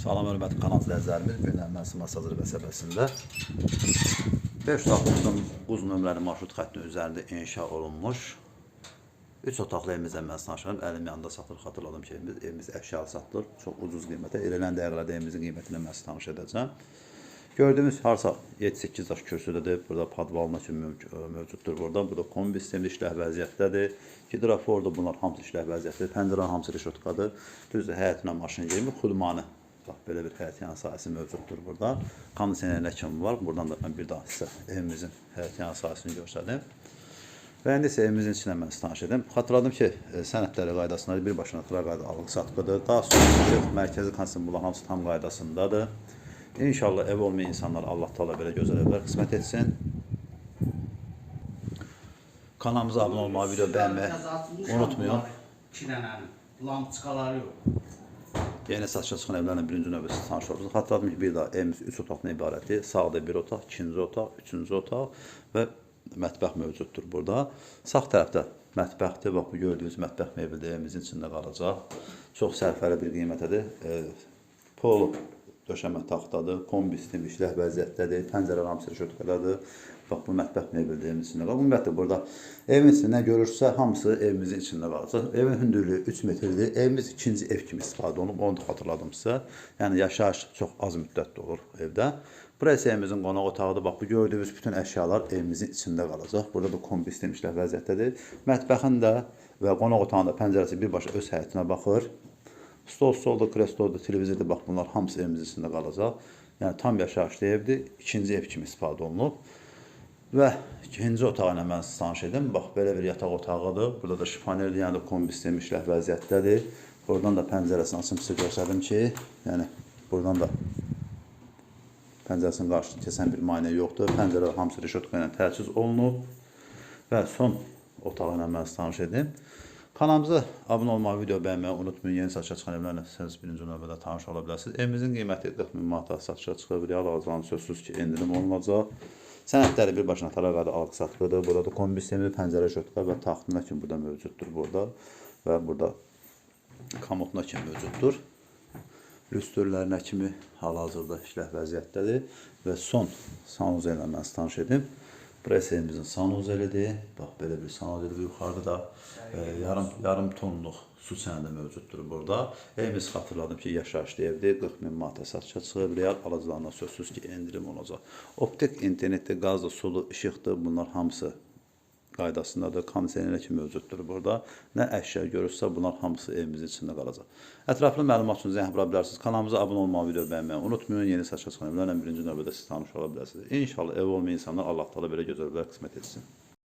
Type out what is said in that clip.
Salam hörmətli kanal izləyicilərimiz, bu gün Əmənsi Masazır qəsəbəsində 560-ın buz nömrəli marşrut xəttinin üzərində inşa olunmuş 3 otaqlı evimiz Əmənsi danışıram. Əlim yanında satılır, xatırladım ki, evimiz, evimiz əşyalı satılır. Çox ucuz qiymətə. Elələn dəqiqələrdə evimizin qiymətini mən tanış edəcəm. Gördüyümüz harsa 7-8 daş kürsüdədir. Burada padvalına kimi mövcuddur. Burada burada kombi sistemli işləh vəziyyətdədir. Hidrofordur bunlar hamısı işləh vəziyyətdədir. Pəncərənin hamısı reşotkadır. Düzdür, həyətinə maşın kimi xudmanı. Bax belə bir həyət yan sahəsi mövcuddur burada. Kondisionerlər kimi var. Buradan da mən bir daha sizə evimizin həyət yan sahəsini göstərdim. Və indi isə evimizin içinə mən sizə tanış edim. Xatırladım ki, e, sənədləri qaydasında bir başına tıra qayda alıq satqıdır. Daha sonra mərkəzi kondisioner bunlar hamısı tam qaydasındadır. İnşallah ev olmayan insanlar Allah Taala belə gözəl evlər qismət etsin. Kanalımıza abunə olmağı, video bəyənməyi unutmayın. İki dənənin. Lampçıqaları yox. Yeni satışa çıxan evlərlə birinci növbəsi tanış oluruz. Xatırladım ki, bir daha evimiz 3 otaqdan ibarətdir. Sağda bir otaq, ikinci otaq, üçüncü otaq və mətbəx mövcuddur burada. Sağ tərəfdə mətbəxdir. Bax bu gördüyünüz mətbəx mebeli evimizin içində qalacaq. Çox sərfəli bir qiymətədir. E, polo döşəmə taxtadır, kombi sistem işləh vəziyyətdədir, pəncərə hamısı şötkədadır. Bax bu mətbəx mebeli də evin içində qalır. Ümumiyyətlə burada evin içində nə görürsə hamısı evimizin içində qalacaq. Evin hündürlüyü 3 metrdir. Evimiz ikinci ev kimi istifadə olunub, onu da xatırladım sizə. Yəni yaşayış çox az müddətli olur evdə. Burası evimizin qonaq otağıdır. Bax bu gördüyünüz bütün əşyalar evimizin içində qalacaq. Burada da kombi sistem işləh vəziyyətdədir. Mətbəxin də və qonaq otağının da pəncərəsi birbaşa öz həyətinə baxır. Stol, stolda, kresloda, televizorda bax bunlar hamısı evimizin içində qalacaq. Yəni tam yaşayışlı evdir. İkinci ev kimi istifadə olunub. Və ikinci otağına mən sizə tanış edim. Bax belə bir yataq otağıdır. Burada da şifanerdir, yəni də kombi sistemi işləh vəziyyətdədir. Buradan da pəncərəsini açım sizə göstərdim ki, yəni buradan da pəncərəsinin qarşısında keçən bir maneə yoxdur. Pəncərə hamısı reşotka ilə təchiz olunub. Və son otağı ilə mən sizə tanış edim. Kanalımıza abunə olmağı, video bəyənməyi unutmayın. Yeni satışa çıxan evlərlə siz birinci növbədə tanış ola bilərsiniz. Evimizin qiyməti 40 min manata satışa çıxır. Real alıcıların sözsüz ki, endirim olunacaq. Sənədləri bir başına talaqada alıq satqıdır. Burada da kombi sistemi, pəncərə şötka və taxtına kimi burada mövcuddur burada. Və burada komoduna kimi mövcuddur. Lüstrlərinə kimi hal-hazırda işləh vəziyyətdədir və son sanuzel ilə mən tanış edim. Burası evimizin sanuzelidir. Bax belə bir sanuzel və yuxarıda da e, yarım yarım tonluq su sənədi mövcuddur burada. Evimiz xatırladım ki, yaşayışlı evdir. 40 min manata satışa çıxıb. Real alıcılarına sözsüz ki, endirim olacaq. Optik internetdə qazlı, sulu, işıqdır. Bunlar hamısı qaydasındadır. Kondisionerlər kimi mövcuddur burada. Nə əşya görürsə, bunlar hamısı evimizin içində qalacaq. Ətraflı məlumat üçün zəng vura bilərsiniz. Kanalımıza abunə olmağı, video bəyənməyi unutmayın. Yeni satışa çıxan evlərlə birinci növbədə siz tanış ola bilərsiniz. İnşallah ev olmayan insanlar Allah Taala belə gözəlliklər qismət etsin.